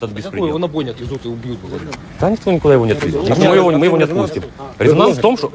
Какой его на бойне отвезут и убьют, говорю. Та ніхто ніколи його не отвезет. Ми його, ми його не відпустимо. Резонанс в тому, що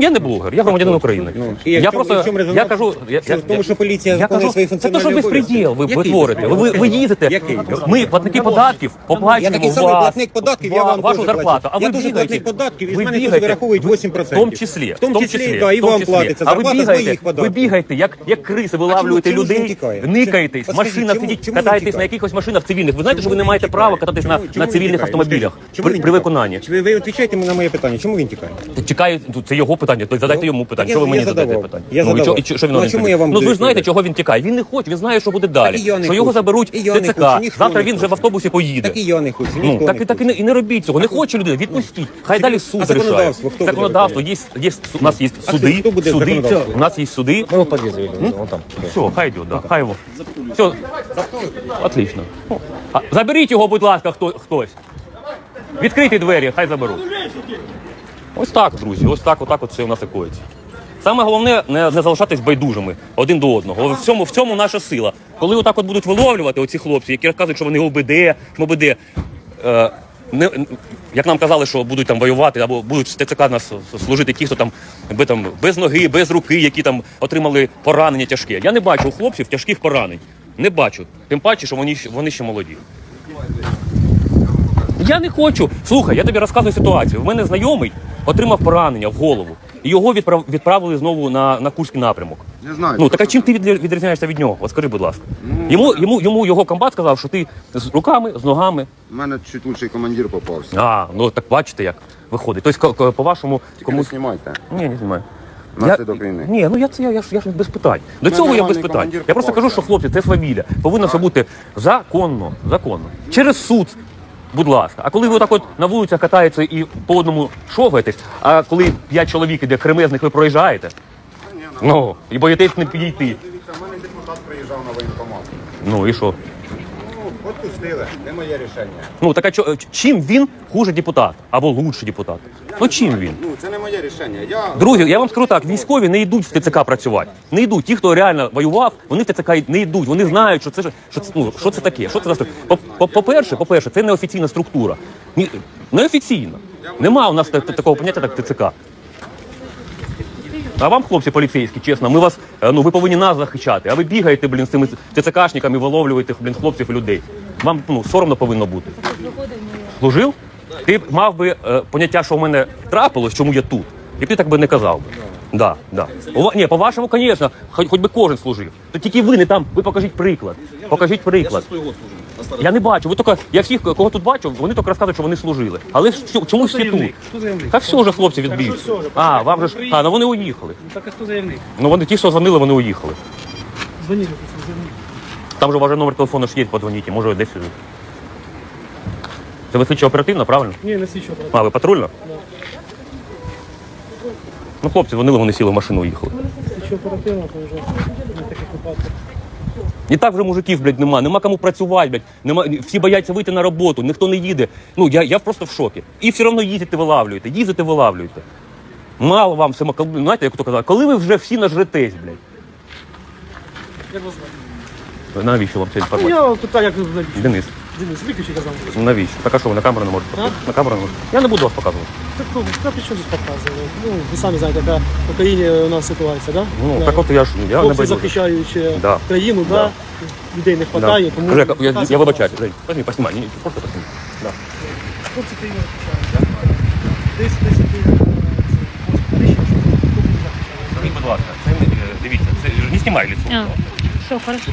я не блогер, я громадянин України. Я просто я кажу, я, Що тому, що поліція я виконує кажу, свої це то, що функціональні безпреділ ви, ви творите. Ви, ви, ви їздите, Який? ми платники податків, Я поплачуємо такий самий вас, платник податків, я ва- вам вашу теж зарплату. плачу. А ви Я теж бігаєте, платник податків, і з ви мене теж бігаєте, вираховують 8%. В тому числі, В тому числі, да, і в тому вам числі. платиться. А ви Зарплата з бігаєте, моїх ви податків. бігаєте, як, як криси, вилавлюєте чому людей, він тікає? никаєтесь, машина чому- сидіть, чому він катаєтесь тікає? на якихось машинах цивільних. Ви знаєте, що ви не маєте права кататись на, Чому- на він цивільних тікає? автомобілях Чому при, він при тікає? виконанні. Чи ви, ви відповідаєте на моє питання? Чому він тікає? Чекаю, ну, це його питання, то задайте йому питання. Що ви я- мені задаєте задавав. питання? Я ну, і задавав. і що він Ну, а чому я вам Ну ви ж знаєте, чого він тікає. Він не хоче, він знає, що буде далі. І я не Що його хочу. заберуть І я не ТЦК. хочу, ніхто Завтра не він вже в хоче. автобусі поїде. Так і я не хочу, Ну, ніхто так, не так і не, і не робіть цього. Не хоче людина, відпустіть. Хай далі суд рішає. законодавство хто буде Законодавство, є, є, у нас є суди, хто буде суди, у нас є суди. В подъезд вон там. Все, хай йде, да, хай його. Все, отлично. А, заберіть його, будь ласка, хто, хтось. Відкрийте двері, хай заберуть. Ось так, друзі, ось так, отак от все у нас і коїться. Саме головне не, не залишатись байдужими один до одного. В цьому, в цьому наша сила. Коли отак от будуть виловлювати оці хлопці, які розказують, що вони ОБД, МОБД, е, не, як нам казали, що будуть там воювати, або будуть ТЦК нас служити ті, хто там, би, там без ноги, без руки, які там отримали поранення тяжке. Я не бачу хлопців тяжких поранень. Не бачу. Тим паче, що вони, вони ще молоді. Я не хочу. Слухай, я тобі розказую ситуацію. У мене знайомий отримав поранення в голову. І його відправ... відправили знову на, на Курський напрямок. Не знаю. Ну так а чим ти відрі- відрізняєшся від нього? От скажи, будь ласка. Йому, йому, йому його комбат сказав, що ти з руками, з ногами. У мене чуть лучший командир попався. А, ну так бачите, як виходить. Тобто, по-вашому, Тільки не знімайте. Ні, не знімаю. Наслідок війни. Ні, ну я це я, я, ж, я ж без питань. До мене цього я без питань. Я просто кажу, що хлопці, це фамілія. Повинно все бути законно. Законно. Через суд. Будь ласка, а коли ви так от на вулицях катаєтеся і по одному шогаєтесь, а коли п'ять чоловік іде кремезних, ви проїжджаєте, ну і боїтесь не підійти. Дивіться, в мене депутат приїжджав на воєнкомат. Ну і що? Відпустили, не моє рішення. Ну так а чо- чим він хуже депутат або лучший депутат? Ну чим він? Ну, це не моє рішення. Я Друзі, я вам скажу так: військові не йдуть в ТЦК працювати. Не йдуть. Ті, хто реально воював, вони в ТЦК не йдуть. Вони знають, що це ж- що це, ну, що це таке. Що це за? По- по- По-перше, по-перше, це неофіційна структура. Ні, неофіційна. Нема у нас та- такого поняття, як ТЦК. А вам, хлопці поліцейські, чесно, ми вас, е, ну ви повинні нас захищати, а ви бігаєте, блін, з цими ТЦКшниками, виловлюєте, блін, хлопців людей. Вам ну, соромно повинно бути. Служив? Ти б мав би е, поняття, що в мене трапилось, чому я тут. І ти так би не казав би. Да, да. У Ні, по-вашому, звісно, хоч, хоч би кожен служив. То тільки ви не там, ви покажіть приклад. Покажіть приклад. Я не бачу. Ви тільки, я всіх, кого тут бачу, вони тільки розказують, що вони служили. Але ж чому- чому всі тут? Та все вже хлопці відбійці. А, вам же ж. А, ну вони уїхали. Так а хто заявник? Ну вони ті, що дзвонили, вони уїхали. Дзвоніть, заявник. Там же ваш номер телефону ж є, подзвоніть, може десь. Це ви слідчо оперативно, правильно? Ні, не слідчо, брат. А, ви патрульно? Ну, хлопці дзвонили, вони сіли в машину і їхали. Слідчо оперативно, то вже не таких випадків. І так вже мужиків, блядь, нема, нема кому працювати, блядь. Нема, всі бояться вийти на роботу, ніхто не їде. Ну, я, я просто в шокі. І все одно їздите, вилавлюєте, їздите, вилавлюєте. Мало вам все, знаєте, як хто казав, коли ви вже всі нажретесь, блядь. Навіщо вам ця Ну, інформація? я питаю, як ви? Денис, Денис, виключи казав. навіщо? Так а що, ви на камеру не можете показати? На камеру не можете? Я не буду вас показувати. Так, ну, та при чому тут показує? Ну, ви самі знаєте, яка в Україні у нас ситуація, да? Ну, Да. так от я ж, я не Хлопці байдужий. захищаючи Да. країну, да. людей не Да. вистачає, тому... Кажу, я, я, я вибачаюсь. Жень, возьми, поснімай, ні, ні, просто поснімай. Да. Хлопці країну захищають, да? Десь, десь, десь, десь, Скажіть, будь ласка, це, е, дивіться, це, не знімай лицо. А, все, хорошо.